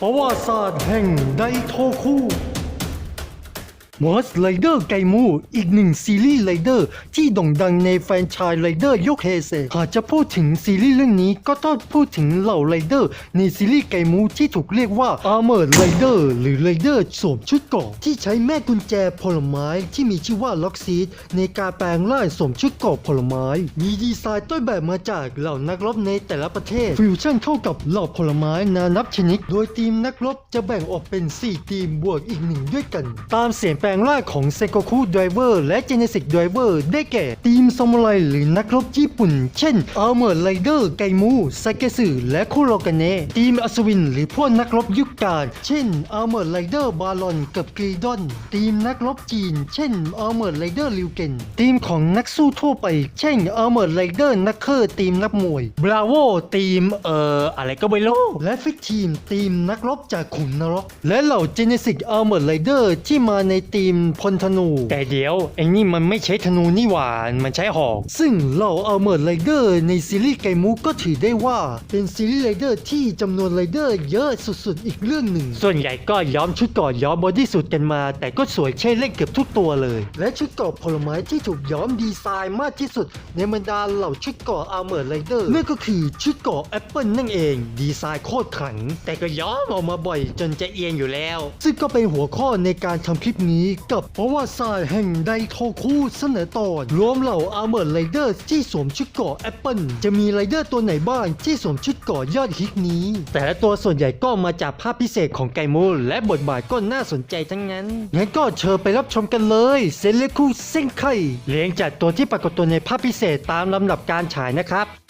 ประวัติศาสตร์แห่งไดโทคู มอสไ i เดอร์ไกมูอีกหนึ่งซีรีส์ไ i เดอร์ที่โด่งดังในแฟรนไชส์ไ i เดอร์ยกเฮเซหากจะพูดถึงซีรีส์เรื่องนี้ก็ต้องพูดถึงเหล่าไ i เดอร์ในซีรีส์ไกมูที่ถูกเรียกว่า Armored Rider หรือ Rider สวมชุดเกราะที่ใช้แม่กุญแจผลไม้ที่มีชื่อว่าล็อกซีดในการแปลงร่างสวมชุดเกราะผลไม้ มีดีไซน์ต้นแบบมาจากเหล่านักรบในแต่ละประเทศ ฟิวชั่นเข้ากับเหล่าผลไม้นานับชนิด โดยทีมนักรบจะแบ่งออกเป็น 4 ทีมบวกอีกหนึ่งด้วยกัน ตามเสียงแปลงร่างของเซโกคุไดเวอร์และเจเนซิกไดเวอร์ได้แก่ทีมซามูไรหรือนักรบญี่ปุ่น เช่นอาร์เมอร์ไ i เดอร์ไกมูไซเกสึและคุโรกาเนะทีมอัศวิน หรือพวกนักรบยุคกางเช่นอาร์เมอร์ไ i เดอร์บาลอนกับกรีดอนทีมนักรบจีน เช่นอาร์เมอร์ไ i เดอร์ลิวเกนทีมของนักสู้ทั่วไป เช่นอาร์เมอร์ไ i เดอร์นักเคอร์ทีมนักมวยบราโวทีมเอ่ออะไรก็ไม่รู้และฟิกทีมทีมนักรบจากขุนนรก และเหล่าเจเนซิกอาร์เมอร์ไ i เดอร์ที่มาในทีมพลธนู แต่เดี๋ยวไอ้นี่มันไม่ใช้ธนูนี่หว่ามันใช้หอก ซึ่งเหล่าอาร์เมอร์ไ i เดอร์ในซีรีส์ไกมูก็ถือได้ว่าเป็นซีรีส์ไรเดอร์ที่จำนวนไรเดอร์เยอะสุดๆ อีกเรื่องหนึ่ง ส่วนใหญ่ก็ย้อมชุดเกราะย้อมบอดี้สูทกันมา แต่ก็สวยใช่เล่นเกือบทุกตัวเลย และชุดเกราะผลไม้ที่ถูกย้อมดีไซน์มากที่สุด ในบรรดาเหล่าชุดเกราะอาร์เมอร์ไรเดอร์นั่นก็คือชุดเกราะแอปเปิลนั่นเอง ดีไซน์โคตรขลังแต่ก็ย้อมออกมาบ่อยจนจะเอียนอยู่แล้ว ซึ่งก็เป็นหัวข้อในการทำคลิปนี้กับประวัติศาสตร์แห่งไดโทคุเสนอตอนรวมเหล่าอาร์เมอร์ไรเดอร์ที่สวมชุดเกราะแอปเปิลจะมีไรเดอร์ตัวไหนบ้างที่สวมชุดเกราะยอดฮิตนี้ แต่ละตัวส่วนใหญ่ก็มาจากภาพพิเศษของไกมูและบทบาทก็น่าสนใจทั้งนั้นงั้นก็เชิญไปรับชมกันเลยเซเลคูเซ็งไคเรียงจากตัวที่ปรากฏตัวในภาพพิเศษตามลำดับการฉายนะครับ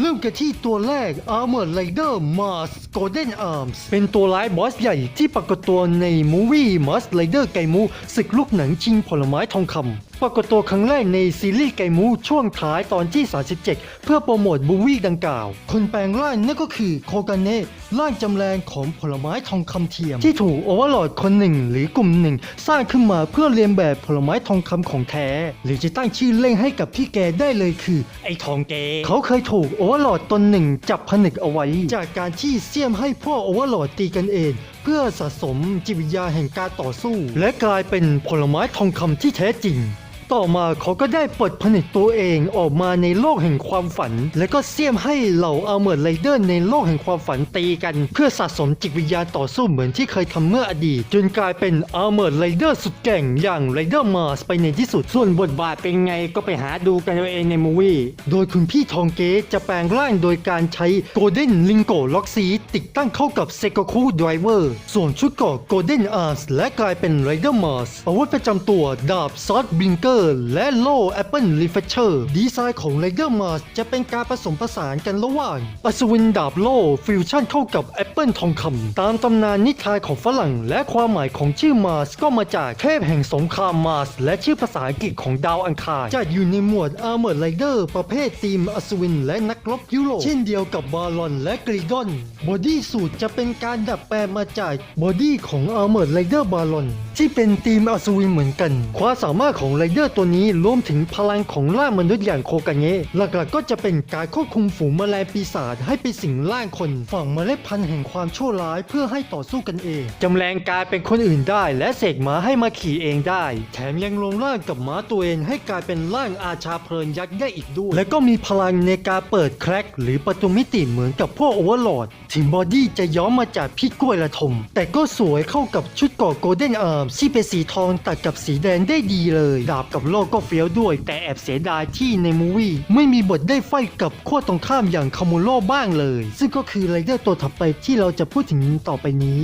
เริ่มกันที่ตัวแรก Armor Rider Mars Golden Arms เป็นตัวร้ายบอสใหญ่ที่ปรากฏตัวในมูวี่ Mars Rider ไกมูศึกลูกหนังชิงผลไม้ทองคำ ปรากฏตัวครั้งแรกในซีรีส์ไกมูช่วงท้ายตอนที่ 37 เพื่อโปรโมทมูวี่ดังกล่าว คนแปลงร่างนั่นก็คือโคกาเนะร่างจำแรงของผลไม้ทองคำเทียม ที่ถูกโอเวอร์ลอดคนหนึ่งหรือกลุ่มหนึ่ง สร้างขึ้นมาเพื่อเรียนแบบผลไม้ทองคำของแท้ หรือจะตั้งชื่อเล่นให้กับพี่แกได้เลยคือ ไอ้ทองแกเขาเคยถูกโอเวอร์ลอดตนหนึ่งจับผนึกเอาไว้ จากการที่เสี่ยมให้พวกโอเวอร์ลอดตีกันเอง เพื่อสะสมจิตวิญญาณแห่งการต่อสู้ และกลายเป็นผลไม้ทองคำที่แท้จริง ต่อมาเขาก็ได้เปิดผนึกตัวเองออกมาในโลกแห่งความฝัน และก็เสี่ยมให้เหล่าอาร์เมอร์ไรเดอร์ในโลกแห่งความฝันตีกัน เพื่อสะสมจิตวิญญาณต่อสู้เหมือนที่เคยทำเมื่ออดีต จนกลายเป็นอาร์เมอร์ไรเดอร์สุดเก่งอย่างไรเดอร์มาสไปในที่สุด ส่วนบทบาทเป็นไงก็ไปหาดูกันเอาเองในมูวี่โดยคุณพี่ทองเกตจะแปลงร่างโดยการใช้โกลเด้นลิงโกล็อกซีติดตั้งเข้ากับเซโกคูไดเวอร์ส่วนชุดเกาะโกลเด้นอาร์สและกลายเป็นไรเดอร์มาสอาวุธประจำตัวดาบซอสบิงเกอร์และโล่แอปเปิลรีเฟชเชอร์ดีไซน์ของไรเดอร์มาสจะเป็นการผสมผสานกันระหว่างอัศวินดาบโล่ฟิวชั่นเข้ากับแอปเปิลทองคำตามตำนานนิทานของฝรั่ง และความหมายของชื่อมาสก็มาจากเทพแห่งสงครามมาสและชื่อภาษาอังกฤษของดาวอังคารจะอยู่ในหมวดอาร์เมอร์ไรเดอร์ประเภททีมอัศวินและนักรบยุโรปเช่นเดียวกับบาลอนและกรีดอนบอดี้สูตรจะเป็นการดัดแปลงมาจากบอดี้ของอาร์เมอร์ไรเดอร์บาลอน ที่เป็นทีมอัศวินเหมือนกัน ความสามารถของไรเดอร์ตัวนี้รวมถึงพลังของร่างมนุษย์อย่างโคกเงะหลักๆก็จะเป็นการควบคุมฝูงแมลงปีศาจให้ไปสิงร่างคนฝังเมล็ดพันธุ์แห่งความชั่วร้ายเพื่อให้ต่อสู้กันเองจำแรงกายเป็นคนอื่นได้ และเสกม้าให้มาขี่เองได้ แถมยังลงร่างกับม้าตัวเองให้กลายเป็นร่างอาชาเพลินยักษ์ได้อีกด้วย และก็มีพลังในการเปิดแคร็กหรือประตูมิติเหมือนกับพวกโอเวอร์โหลดถึงบอดี้จะย้อมมาจากพี่กล้วยระทมแต่ก็สวยเข้ากับชุดกราะโกลเด้นอาร์มที่เป็นสีทองตัดกับสีแดงได้ดีเลย ดาบกับโล่ก็เฟี้ยวด้วย แต่แอบเสียดายที่ในมูวี่ไม่มีบทได้ไฟกับขั้วตรงข้ามอย่างคาโมโร่บ้างเลย ซึ่งก็คือไรเดอร์ตัวถัดไปที่เราจะพูดถึงต่อไปนี้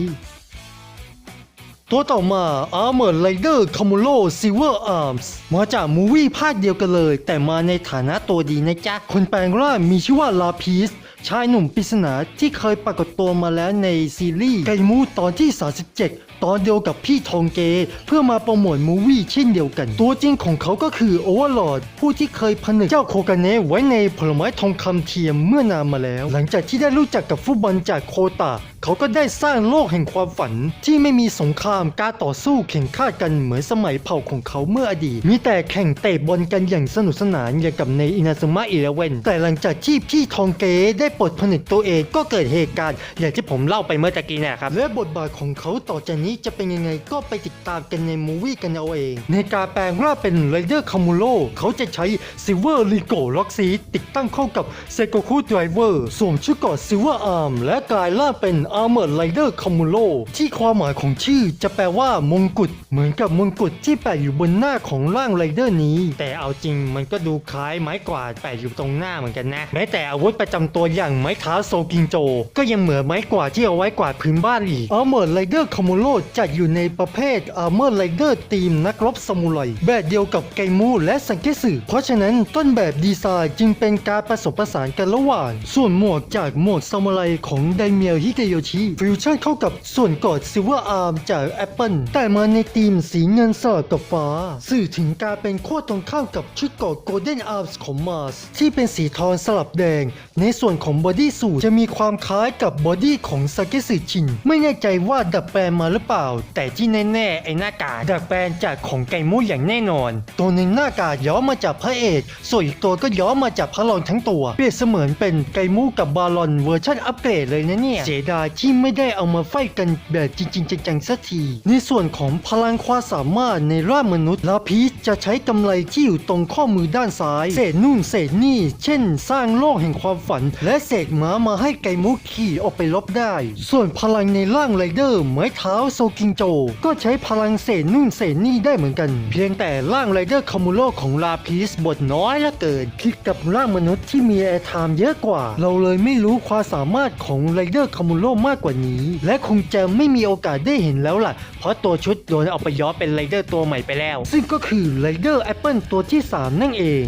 ตัวต่อมา Armored Rider c a m u l o Silver Arms มาจากมูวี่ภาคเดียวกันเลย แต่มาในฐานะตัวดีนะจ๊ะ คนแปลงร่างมีชื่อว่าลาพีสชายหนุ่มปริศนาที่เคยปรากฏตัวมาแล้วในซีรีส์ไกมูตอนที่ 37 ตอนเดียวกับพี่ทองเก เพื่อมาโปรโมทมูวี่เช่นเดียวกัน ตัวจริงของเขาก็คือโอเวอร์ลอดผู้ที่เคยผนึกเจ้าโคกาเนะไว้ในผลไม้ทองคำเทียมเมื่อนานมาแล้ว หลังจากที่ได้รู้จักกับฟุตบอลจากโคตา เขาก็ได้สร้างโลกแห่งความฝันที่ไม่มีสงครามการต่อสู้แข่งขันกันเหมือนสมัยเผ่าของเขาเมื่ออดีต มีแต่แข่งเตะบอลกันอย่างสนุกสนานอย่างกับในอินาซึมะอีเลเวนแต่หลังจากที่พี่ทองเกได้ปลดผนึกตัวเองก็เกิดเหตุการณ์อย่างที่ผมเล่าไปเมื่อตะกี้นี่ยครับและบทบาทของเขาต่อจากนี้จะเป็นยังไงก็ไปติดตามกันในมูวี่กันเอาเอง ในการแปลงร่างเป็นไรเดอร์คามูโ o เขาจะใช้ซิลเวอร์ลีโกล็อกซีติดตั้งเข้ากับเซโกคูไดรเวอร์สวมชุดเกราะซิลเวอร์อาร์มและกลายร่างเป็นอาร์เมอร์ไรเดอร์คามูโ o ที่ความหมายของชื่อจะแปลว่ามงกุฎเหมือนกับมงกุฎที่แปะอยู่บนหน้าของร่างไรเดอร์นี้ แต่เอาจริงมันก็ดูคล้ายไม้กวาดแปะอยู่ตรงหน้าเหมือนกันนะ แม้แต่อาวุธประจำตัวอย่างไม้เท้าโซกิงโจ ก็ยังเหมือนไม้กวาดที่เอาไว้กวาดพื้นบ้านอีกอาร์เมอร์ไรเดอร์คามูโ o จัดอยู่ในประเภทอาร์เมอร์ไรเดอร์ทีมนักรบซามูไรแบบเดียวกับไกมูและสังเกสึเพราะฉะนั้นต้นแบบดีไซน์จึงเป็นการผสมผสานกันระหว่าง ส่วนหมวกจากหมวกซามูไรของไดเมียลฮิเดโยชิฟิวชั่นเข้ากับส่วนกอดซิลเวอร์อาร์มจากแอปเปิลแต่มาในทีมสีเงินสลับกับฟ้า สื่อถึงการเป็นขั้วตรงข้ามกับชุดกอดโกลเด้นอาร์มของมาสที่เป็นสีทองสลับแดง ในส่วนของบอดี้สูทจะมีความคล้ายกับบอดี้ของซาเกสึชิน ไม่แน่ใจว่าดัดแปลงมาหรือเปล่า แต่ที่แน่ๆไอ้หน้ากากดัดแปลงจากของไก่มูอย่างแน่นอน ตัวหนึ่งหน้ากากย้อมมาจากพระเอกส่วนอีกตัวก็ย้อมมาจากพระรองทั้งตัว เปรียบเสมือนเป็นไก่มูกับบาลอนเวอร์ชันอัปเกรดเลยนะเนี่ยเสียดายที่ไม่ได้เอามาไฟกันแบบจริง ๆ จังๆสักที ในส่วนของพลังความสามารถในร่างมนุษย์ลาพีสจะใช้กำไรที่อยู่ตรงข้อมือด้านซ้าย เศษนู่นเศษนี่ เช่น สร้างโลกแห่งความฝัน และเศษม้ามาให้ไก่มูขี่ออกไปลบได้ ส่วนพลังในร่างไรเดอร์ไม้เท้าโซกิงโจ ก็ใช้พลังเศษนู่นเศษนี่ได้เหมือนกัน เพียงแต่ร่างไรเดอร์คามูโ o ของลาพีสบทน้อยเหละเกินคลิกกับร่างมนุษย์ที่มีแอร์ไทม์เยอะกว่า เราเลยไม่รู้ความสามารถของไรเดอร์คามูโล o มากกว่านี้ และคงจะไม่มีโอกาสได้เห็นแล้วล่ะ เพราะตัวชุดโดนเอาไปย้อเป็นไรเดอร์ตัวใหม่ไปแล้ว ซึ่งก็คือไรเดอร์แอปเปิลตัวที่ 3 นั่นเอง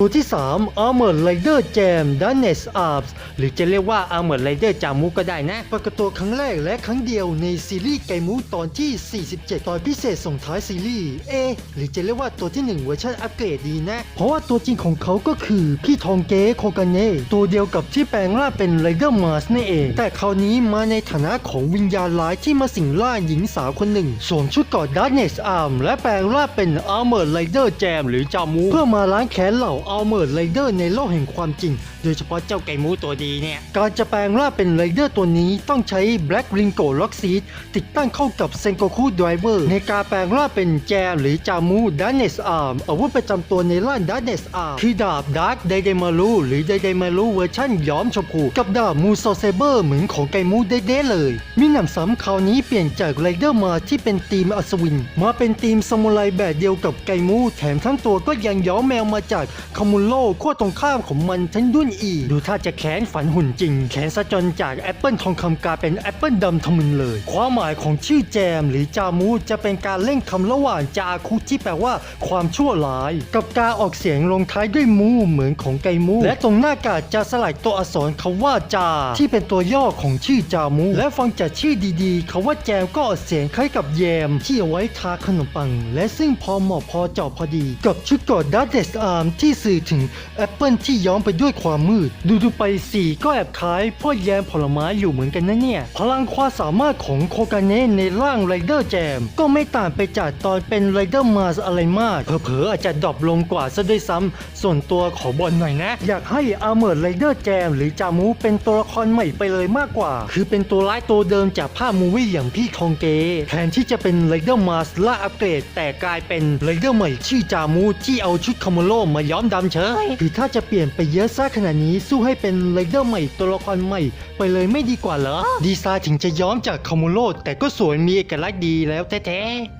ตัวที่ 3 Armor Rider Jam d a n e s Arms หรือจะเรียกว่า Armor Rider จามุก็ได้นะ ปรากฏตัวครั้งแรกและครั้งเดียวในซีรีส์ไกมูตอนที่ 47 ตอนพิเศษส่งท้ายซีรีส์เอหรือจะเรียกว่าตัวที่ 1 เวอร์ชันอัปเกรดดีนะ เพราะว่าตัวจริงของเขาก็คือพี่ทองเก้โคกาเน่ตัวเดียวกับที่แปลงร่างเป็น Rider Mars นั่นเอง แต่คราวนี้มาในฐานะของวิญญาณร้ายที่มาสิงร่างหญิงสาวคนหนึ่งสวมชุดเกอด Darkness Arm และแปลงร่างเป็น Armor Rider Jam หรือจามูเพื่อมาล้างแค้นเหล่าอัลเมิร์ดไรเดอร์ในโลกแห่งความจริงโดยเฉพาะเจ้าไก่มูตัวดีเนี่ย การจะแปลงร่างเป็นไรเดอร์ตัวนี้ต้องใช้ Black Ringo Lock Seed ติดตั้งเข้ากับ Sengoku Driver ในการแปลงร่างเป็นแจหรือจามู Darkness Arm อาวุธประจำตัวในร่าง Darkness Arm คือดาบ Dark d a i d e m a r u หรือ d a i d e m a r u เวอร์ชันย้อมชมพูกับดาบ Muso Saber เหมือนของไก่มูเด้ๆเลยมีหนำซ้ำคราวนี้เปลี่ยนจากไรเดอร์มาที่เป็นทีมอัศวิน มาเป็นทีมซามูไรแบบเดียวกับไก่มูแถมทั้งตัวก็ยังย้อมแมวมาจากคามุโ o ขั้วตรงข้ามของมันทั้งดุนอีก ดูถ้าจะแค้นฝันหุ่นจริง แค้นซะจนจากแอปเปิลทองคำกลายเป็นแอปเปิลดำทะมึนเลย ความหมายของชื่อแจม หรือจามูจะเป็นการเล่นคำระหว่างจาคุที่แปลว่าความชั่วร้าย กับการออกเสียงลงท้ายด้วยมูเหมือนของไกมู และตรงหน้ากาดจะสลักตัวอักษรคำว่าจา ที่เป็นตัวย่อของชื่อจามู และฟังจากชื่อดีๆคำว่าแจมก็ออกเสียงคล้ายกับแยม ที่เอาไว้ทาขนมปัง และซึ่งพอเหมาะพอเจาะพอดี กับชุดกอดดัตเดสอาร์มที่สื่อถึงแอปเปิลที่ย้อมไปด้วยความมืด ดูดูๆไปสีก็แอบคล้ายพวกแยมผลไม้อยู่เหมือนกันนะเนี่ย พลังความสามารถของโคกาเนะในร่างไรเดอร์แจม ก็ไม่ต่างไปจากตอนเป็นไรเดอร์มาสอะไรมาก เผลอๆอาจจะดรอปลงกว่าซะด้วยซ้ำส่วนตัวขอบอลหน่อยนะ อยากให้อาร์เมอร์ไรเดอร์แจม หรือจามูเป็นตัวละครใหม่ไปเลยมากกว่า คือเป็นตัวร้ายตัวเดิมจากภาพมูวี่อย่างพี่ทองเกแทนที่จะเป็นไรเดอร์มาสล่าอัปเกรด แต่กลายเป็นไรเดอร์ใหม่ชื่อจามูที่เอาชุดคาโมโลมาย้อมดำเฉยคือถ้าจะเปลี่ยนไปเยอะซะขนาดนี้สู้ให้เป็นไรเดอร์ใหม่ตัวละครใหม่ ไปเลยไม่ดีกว่าเหรอ ดีไซน์ถึงจะย้อมจากคาโมโลแต่ก็สวยมีเอกลักษณ์ดีแล้วแท้ๆ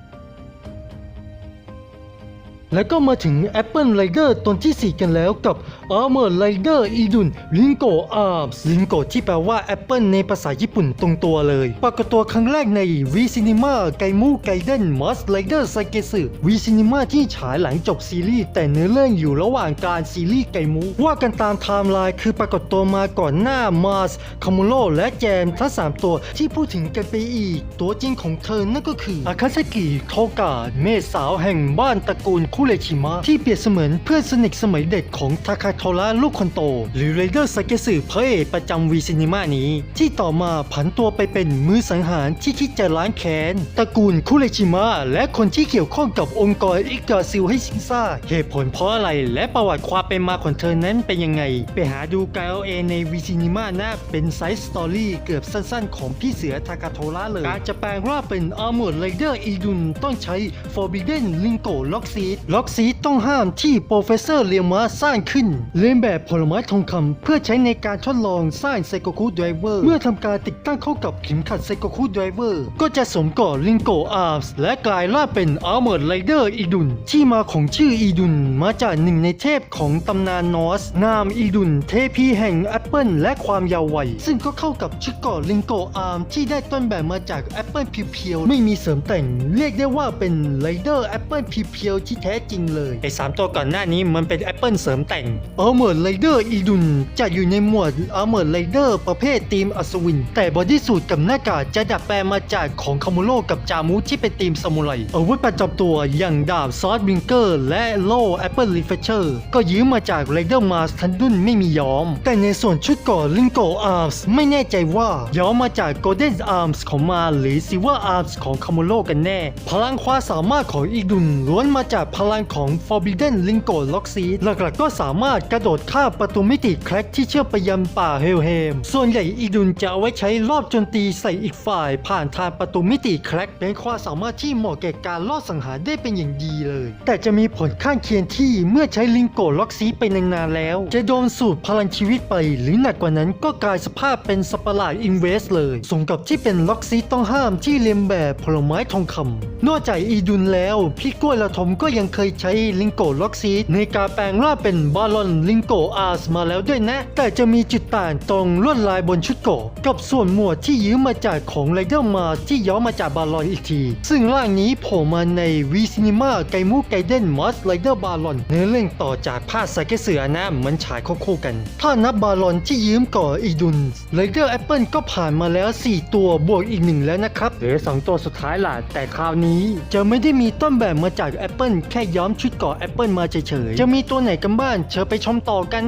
แล้วก็มาถึง Apple Rider ตนที่ 4 กันแล้วกับ Armor Rider Idun Ringo Arms Ringo ที่แปลว่า Apple ในภาษาญี่ปุ่นตรงตัวเลย ปรากฏตัวครั้งแรกใน V Cinema ไกมูไกเดน Must Rider s a k e s u V Cinema ที่ฉายหลังจบซีรีส์ แต่เนื้อเรื่องอยู่ระหว่างการซีรีส์ไกมู ว่ากันตามไทม์ไลน์คือปรากฏตัวมาก่อนหน้า Mars k a m u r o และแจมทั้ง 3 ตัวที่พูดถึงกันไปอีก ตัวจริงของเธอนั่นก็คืออาคาซากิโทกะเมษสาวแห่งบ้านตระกูลโคคุเรชิมะที่เปรียบเสมือนเพื่อนสนิทสมัยเด็กของทาคาโทระลูกคนโต หรือไรเดอร์ซเกสึพระเอกประจำวีซินิมานี้ ที่ต่อมาผันตัวไปเป็นมือสังหารที่คิดจะล้างแค้นตระกูลคุเรชิมะและคนที่เกี่ยวข้องกับองค์กรอิกาซิลให้สิ้นซาเหตุผลเพราะอะไรและประวัติความเป็นมาของเธอนั้นเป็นยังไง ไปหาดูกันเอาเอในวีซินิมานะเป็นไซส์สตอรี่เกือบสั้นๆ ของพี่เสือทากาโทระเลย การจะแปลงร่างเป็นอาร์ม r ร์ไรเดอร์อีดุนต้องใช้ Forbidden Lingo Lock Seed Lock Seed ต้องห้ามที่โปรเฟสเซอร์เรียมาสร้างขึ้น เลียนแบบผลไม้ทองคำเพื่อใช้ในการทดลองสร้างไซโกคุไดเวอร์เมื่อทำการติดตั้งเข้ากับเข็มขัดไซโกคุไดเวอร์ก็จะสวมก่อ Lingo Arms และกลายร่างเป็น Armored Rider อีดุน ที่มาของชื่ออีดุนมาจากหนึ่งในเทพของตำนานนอส นามอีดุนเทพีแห่งแอปเปิลและความยาววัยซึ่งก็เข้ากับชุดเกราะลิงโกอาร์มที่ได้ต้นแบบมาจากแอปเปิลเพียวๆไม่มีเสริมแต่ง เรียกได้ว่าเป็นไรเดอร์แอปเปิลเพียวๆที่แท้จริงเลย ไอ้สามตัวก่อนหน้านี้มันเป็นแอปเปิลเสริมแต่งอาร์เมอร์ไรเดอร์อีดุนจะอยู่ในหมวดอาร์เมอร์ไรเดอร์ประเภททีมอัศวิน แต่บอดี้สูทกับหน้ากากจะดัดแปลงมาจากของคามูโรกับจามูที่เป็นทีมซามูไรอาวุธประจำตัวอย่างดาบซอสบิงเกอร์ และโล่แอปเปิลรีเฟชเชอร์ก็ยืมมาจากไรเดอร์มาสทันดุนไม่มีย้อม แต่ในส่วนชุดเก่อลิงโกอาร์มส์ไม่แน่ใจว่าย้อมมาจากโกลเด้นอาร์มส์ของมาหรือซิ l เวอร์อาร์มส์ของคามูโรกันแน่ พลังความสามารถของอีดุนล้วนมาจากพลัลังของ Forbidden Lingo Lock Seed หลักๆก็สามารถกระโดดข้ามประตูมิติแคร็กที่เชื่อมไปยังป่าเฮลเฮม ส่วนใหญ่อีดุนจะเอาไว้ใช้รอบโจนตีใส่อีกฝ่าย ผ่านทางประตูมิติแคร็กเป็นความสามารถที่เหมาะแก่การลอดสังหารได้เป็นอย่างดีเลย แต่จะมีผลข้างเคียงที่เมื่อใช้ลิงโกล็อกซีไปนานๆแล้ว จะโดนสูดพลังชีวิตไป หรือหนักกว่านั้นก็กลายสภาพเป็นสปาร์ลาดอินเวสเลยสมกับที่เป็นล็อกซีต้องห้ามที่เลียมแบบผลไม้ทองคำนอกจากอีดุนแล้ว พี่กล้วยละทมก็ยังเคคยใช้ลิงโกล็อกซีในการแปลงร่างเป็นบาลลอนลิงโกอาร์สมาแล้วด้วยนะ แต่จะมีจุดต่างตรงลวดลายบนชุดเกกับส่วนหมวดที่ยืมมาจากของไรเดอร์มาที่ย้อมมาจากบาลอนอีกที ซึ่งร่างนี้โผล่มาในวีซินิมาไกมูไกเดนมอสไรเดอร์บาลอนเนื้อเรื่องต่อจากภาคสาเกเสือนะมันฉายคู่กัน ถ้านับบาลอนที่ยืมก่ออีดุนไรเดอร์แอปเปิลก็ผ่านมาแล้ว 4 ตัวบวกอีกหนึ่งแล้วนะครับเหลือสองตัวสุดท้ายล่ะแต่คราวนี้จะไม่ได้มีต้นแบบมาจากแอปเปิลแค่ย้อมชุดเก่อแอปเปิลมาเฉยๆ จะมีตัวไหนกันบ้างเชิญไปชมต่อกัน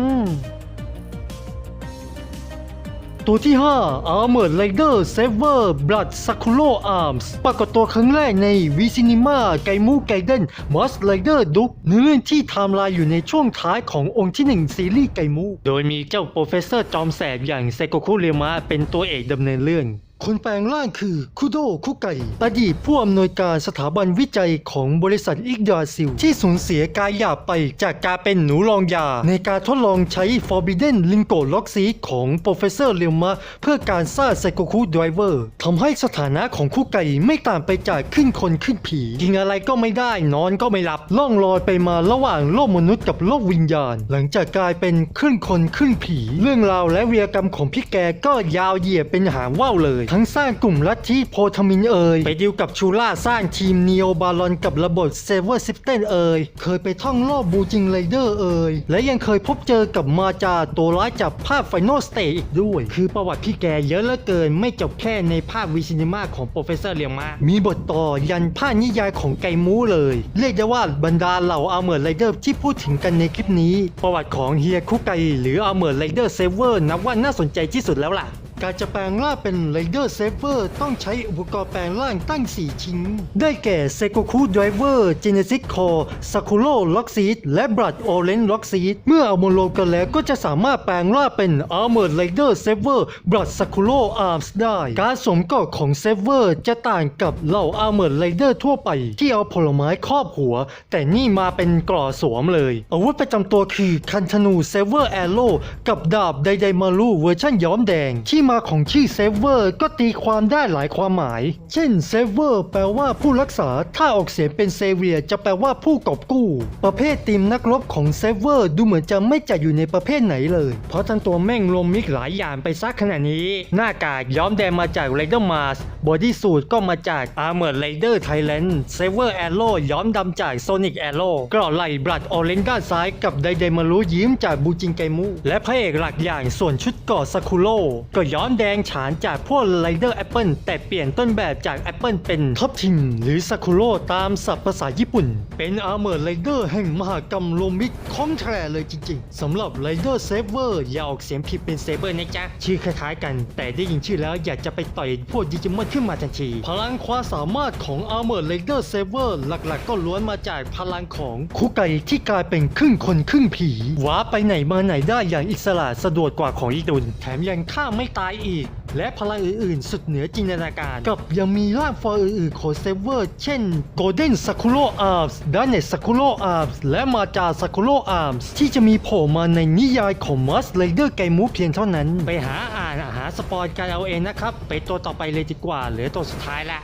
ตัวที่ 5 Armored Rider Saver Blood Sakuro Arms ปรากฏตัวครั้งแรกใน v c i n i m a ไกมูไกเดน Moss Rider Duke เนื้อเรื่องที่ไทม์ไลน์อยู่ในช่วงท้ายขององค์ที่ 1 ซีรีส์ไกมู โดยมีเจ้าโปรเฟสเซอร์จอมแสบอย่างไซโกคุเรียมาเป็นตัวเอกดำเนินเรื่อง คนแปลงร่างคือคุโดคุไกอดีตผู้อำนวยการสถาบันวิจัยของบริษัทอิกดาซิล ที่สูญเสียกายหยาบไปจากการเป็นหนูรองยา ในการทดลองใช้ Forbidden Lingo Lock s e ของโปรเฟสเซอร์เรียวมะเพื่อการสร้างไซโกคุไดเวอร์ทำให้สถานะของคุไกไม่ต่างไปจากขึ้นคนขึ้นผี กินอะไรก็ไม่ได้นอนก็ไม่หลับล่องลอยไปมาระหว่างโลกมนุษย์กับโลกวิญญาณ หลังจากกลายเป็นขึ้นคนขึ้นผี เรื่องราวและเวีรกรรมของพี่แกก็ยาวเหยียดเป็นหางว่าวเลยทั้งสร้างกลุ่มลัทธิโพธามินเอ่ยไปดิวกับชูล่าสร้างทีมเนโอบาลอนกับระบบเซเวอร์ซิฟเทนเอ่ยเคยไปท่องโลกบูจิงไรเดอร์เอ่ยและยังเคยพบเจอกับมาจาตัวร้ายจากภาพไฟนอลสเตจอีกด้วย คือประวัติพี่แกเยอะเหลือเกินไม่จบแค่ในภาพวีซินิมาของโปรเฟสเซอร์เลียงมามีบทต่อยันภาคนิยายของไกมูเลย เรียกได้ว่าบรรดาเหล่าอาเมอร์ไรเดอร์ที่พูดถึงกันในคลิปนี้ ประวัติของเฮียคุไกหรืออาเมอร์ไรเดอร์เซเวอร์นับว่าน่าสนใจที่สุดแล้วล่ะ การจะแปลงร่างเป็นไรเดอร์เซฟเวอร์ต้องใช้อุปกรณ์แปลงร่างตั้ง 4 ชิ้น ได้แก่เซโกคุไดเวอร์เจเนซิสคอร์ซาคุโร่ล็อกซีดและบลัดโอเรนล็อกซีดเมื่อเอามารวมกันแล้วก็จะสามารถแปลงร่างเป็นอาร์เมอร์ไรเดอร์เซฟเวอร์บลัดซาคุโร่อาร์มส์ได้ การสวมกราะของเซฟเวอร์จะต่างกับเหล่าอาร์เมอร์ไรเดอร์ทั่วไป ที่เอาผลไม้ครอบหัว แต่นี่มาเป็นกรอสวมเลย อาวุธประจำตัวคือคันธนูเซเวอร์แอโร่กับดาบไดไดมารูเวอร์ชันย้อมแดงที่มาของชื่อเซเวอร์ก็ตีความได้หลายความหมาย เช่นเซเวอร์แปลว่าผู้รักษา ถ้าออกเสียงเป็นเซเวียจะแปลว่าผู้กอบกู้ ประเภททีมนักรบของเซเวอร์ดูเหมือนจะไม่จัดอยู่ในประเภทไหนเลย เพราะทั้งตัวแม่งรวมมิกหลายอย่างไปซักขนาดนี้ หน้ากากย้อมแดงมาจากไรเดอร์มาสบอดี้สูทก็มาจากอาร์เมอร์ไรเดอร์ไทแลนด์เซเวอร์แอโร่ย้อมดำจากโซนิกแอโร่กรอไหลบลัดออเรนด้านซ้ายกับไดไดมารุยิ้มจากบูจิงไกมูและพระเอกหลักอย่างส่วนชุดกราะซาคุโร่ก็ย้อมย้อมแดงฉานจากพวกไรเดอร์แอปเปิลแต่เปลี่ยนต้นแบบจากแอปเปิลเป็นทับทิมหรือซากุโร่ตามศัพท์ภาษาญี่ปุ่น เป็นอาร์เมอร์ไรเดอร์แห่งมหากรรมโลมิกของแท้เลยจริงๆสำหรับไรเดอร์เซเวอร์อย่าออกเสียงผิดเป็นเซเบอร์นะจ๊ะ ชื่อคล้ายๆกัน แต่ได้ยินชื่อแล้วอยากจะไปต่อยพวกดิจิมอนขึ้นมาทันที พลังความสามารถของอาร์เมอร์ไรเดอร์เซเวอร์หลักๆ ก็ล้วนมาจากพลังของคุกไกที่กลายเป็นครึ่งคนครึ่งผีว้าไปไหนมาไหนได้อย่างอิสระสะดวกกว่าของอีดุนแถมยังฆ่าไม่ตายอีก และพลังอื่นๆ สุดเหนือจินตนาการ กับยังมีร่างฟอร์อื่นๆของเซเวอร์ เช่น Golden Sakuro Arms d a n e t Sakuro Arms และมาจา Sakuro Arms ที่จะมีโผล่มาในนิยายของ Must Rider ไกมูเพียงเท่านั้น ไปหาอ่านหาสปอยกันเอาเองนะครับ ไปตัวต่อไปเลยดีกว่าเหลือตัวสุดท้ายละ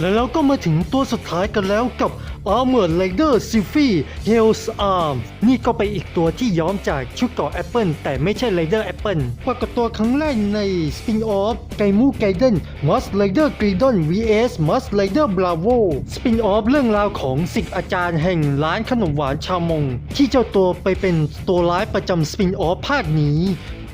แล้วเราก็มาถึงตัวสุดท้ายกันแล้วกับ Armored Rider s i f y Hell's Arm นี่ก็ไปนอีกตัวที่ย้อมจากชุดเกาะแอปเปิลแต่ไม่ใช่ Rider Apple ปรากฏตัวครั้งแรกใน Spin-off ไกมูไกเดน Must Rider g r i d o n vs Must Rider Bravo Spin-off เรื่องราวของสิทธิ์อาจารย์แห่งร้านขนมหวานชามง ที่เจ้าตัวไปเป็นตัวร้ายประจำ Spin-off ภาคนี้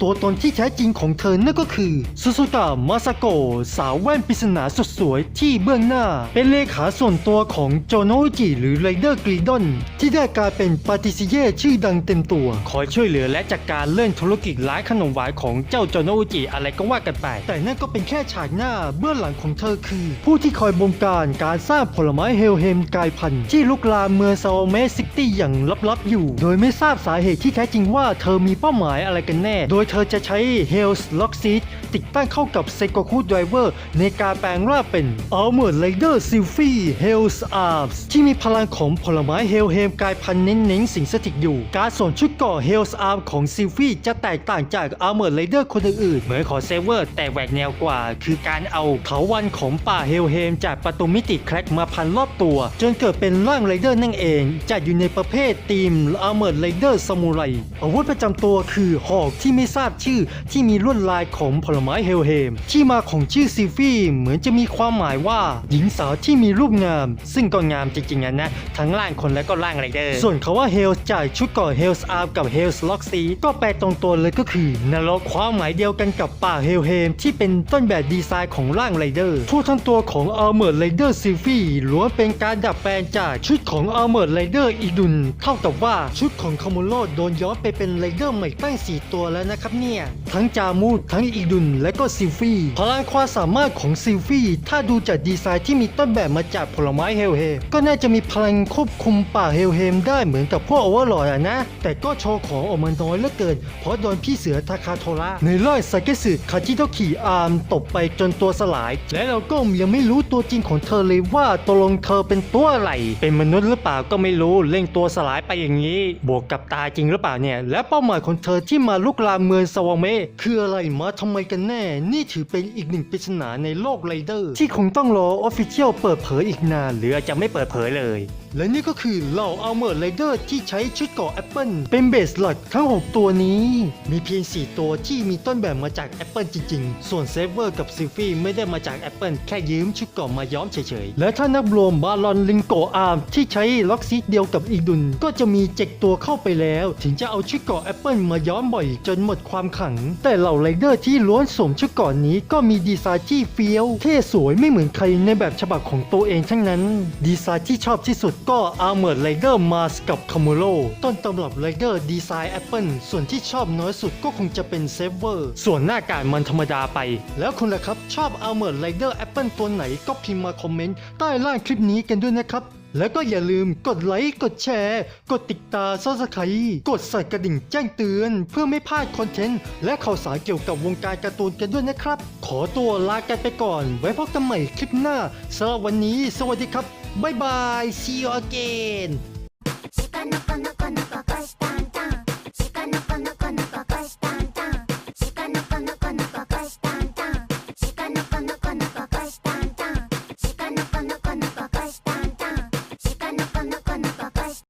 ตัวตนที่แท้จริงของเธอนั่นก็คือซูซูกะมาซาโกะสาวแว่นปริศนาสุดสวยที่เบื้องหน้า เป็นเลขาส่วนตัวของโจโนจิหรือไรเดอร์กรีดอนที่ได้กลายเป็นปาติซิเย่ชื่อดังเต็มตัว คอยช่วยเหลือและจัดกการเรื่องธุรกิจร้านขนมหวานของเจ้าโจโนจิอะไรก็ว่ากันไป แต่นั่นก็เป็นแค่ฉากหน้าเบื้องหลังของเธอคือ ผู้ที่คอยบงการการสร้างผลไม้เฮลเฮมกายพันธุ์ที่ลุกลามเมืองซาโอเมซิตี้อย่างลับๆอยู่ โดยไม่ทราบสาเหตุที่แท้จริงว่าเธอมีเป้าหมายอะไรกันแน่ โดยเธอจะใช้ Hell's Lock Seed ติดตั้งเข้ากับ Sengoku Driver ในการแปลงร่างเป็น Armored Rider Sylphie Hell's Arms ที่มีพลังของผลไม้เฮลเฮมกลายพันธุ์เน้นๆสิงสถิตอยู่ การสวมชุดเกราะ Hell's Arm ของ s y l p h i จะแตกต่างจาก Armored Rider คนอื่นๆ เหมือนของเซเวอร์แต่แหวกแนวกว่า คือการเอาเถาวันของป่าเฮลเฮมจากประตูมิติแครกมาพันรอบตัว จนเกิดเป็นร่างไรเดอร์นั่นเอง จัดอยู่ในประเภททีม Armored Rider Samurai อาวุธประจำตัวคือหอกที่ไม่ทราบชื่อที่มีลวดลายของผลไม้เฮลเฮม ที่มาของชื่อซิฟี่เหมือนจะมีความหมายว่า หญิงสาวที่มีรูปงาม ซึ่งก็งามจริงๆนะ ทั้งร่างคนและก็ร่างไรเดอร์ส่วนคาว่าเฮลจากชุดก่อเฮลส์อาร์กับเฮลส์ล็อกซีก็แปลตรงตัวเลยก็คือนรกความหมายเดียวกันกับป่าเฮลเฮมที่เป็นต้นแบบดีไซน์ของร่างไรเดอร์ทั่วทั้งตัวของ Armored Rider s y l p h i e ล้วนเป็นการดัดแปลงจากชุดของ Armored Rider อีดุนเท่ากับว่าชุดของคาโมโรโดนย้อนไปเป็นไรเดอร์ใหม่ตั้ง4ตัวแล้วนะครับเนี่ย ทั้งจามูทั้งอีดุนและก็ซิลฟี่ พลังความสามารถของซิลฟี่ ถ้าดูจากดีไซน์ที่มีต้นแบบมาจากผลไม้เฮลเฮมก็น่าจะมีพลังควบคุมป่าเฮลเฮมได้เหมือนกับพวกโอเวอร์ลอดอะนะ แต่ก็โชว์ของออกมาน้อยเหลือเกิน เพราะโดนพี่เสือทาคาโทระในร่อยซาเกสึคาจิโตคิอาร์มตบไปจนตัวสลาย และเราก็ยังไม่รู้ตัวจริงของเธอเลยว่าตกลงเธอเป็นตัวอะไร เป็นมนุษย์หรือเปล่าก็ไม่รู้เล่งตัวสลายไปอย่างนี้ บวกกับตาจริงหรือเปล่าเนี่ย และเป้าหมายของเธอที่มาลุกลามเมืองสวาเมะคืออะไรมาทำไมกันแน่ นี่ถือเป็นอีกหนึ่งปริศนาในโลกไรเดอร์ ที่คงต้องรอออฟฟิเชียลเปิดเผยอีกนาน หรืออาจจะไม่เปิดเผยเลย และนี่ก็คือเหล่าอัลเมอร์ไรเดอร์ที่ใช้ชุดเกาะแอปเปิลเป็นเบสหลักทั้ง 6 ตัวนี้ มีเพียง 4 ตัวที่มีต้นแบบมาจากแอปเปิลจริง ๆ ส่วนเซฟเวอร์กับซิลฟี่ไม่ได้มาจากแอปเปิลแค่ยืมชุดเกาะมาย้อมเฉยๆ และถ้านับรวมบาลอนลิงโกอาร์มที่ใช้ล็อกซีเดียวกับอีดุน ก็จะมีเจ็ดตัวเข้าไปแล้ว ถึงจะเอาชุดเกาะแอปเปิลมาย้อมบ่อยจนหมดความขัง แต่เหล่าไรเดอร์ที่ล้วนสวมชุดเกาะนี้ก็มีดีไซน์ที่เฟี้ยวเท่สวยไม่เหมือนใครในแบบฉบับของตัวเองทั้งนั้น ดีไซน์ที่ชอบที่สุดก็ Armored Rider Mars กับ c a m u r o ต้นตำรับไรเดอร์ดีไซน์แอปเปิลส่วนที่ชอบน้อยสุดก็คงจะเป็นเซฟเวอร์ส่วนหน้ากากมันธรรมดาไป แล้วคุณล่ะครับ ชอบ Armored Rider Apple ตัวไหนก็พิมพ์มาคอมเมนต์ใต้ล่างคลิปนี้กันด้วยนะครับแล้วก็อย่าลืมกดไลค์ กดแชร์ กดติดตามซับสไครต์กดใส่กระดิ่งแจ้งเตือน เพื่อไม่พลาดคอนเทนต์ และข่าวสารเกี่ยวกับวงการการ์ตูนกันด้วยนะครับ ขอตัวลากันไปก่อน ไว้พบกันใหม่คลิปหน้าสำหรับวันนี้ สวัสดีครับ Bye-bye! See you again!